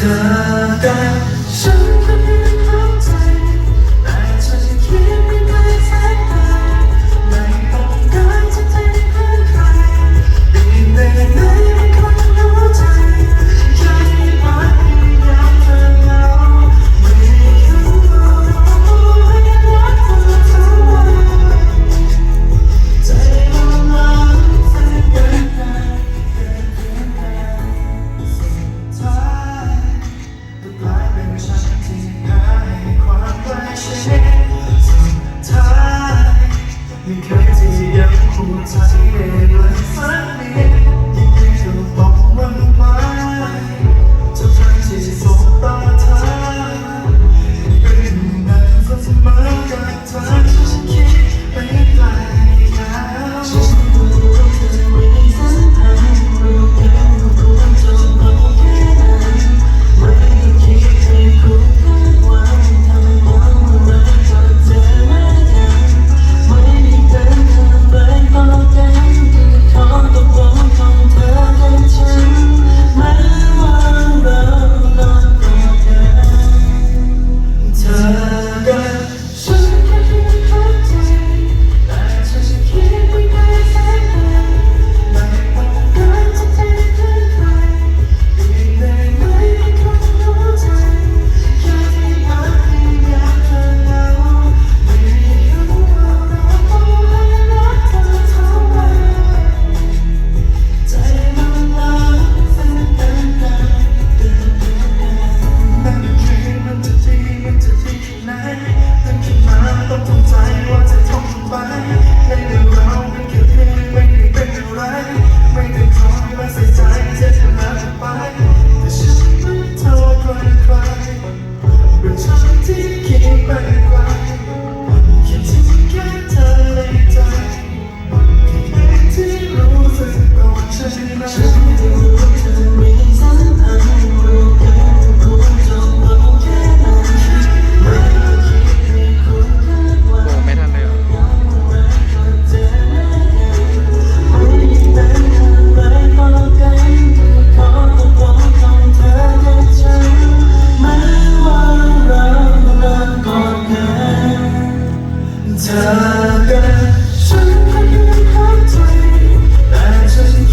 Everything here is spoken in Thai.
다다 จากกันฉันคงยังหายใจแต่ฉัน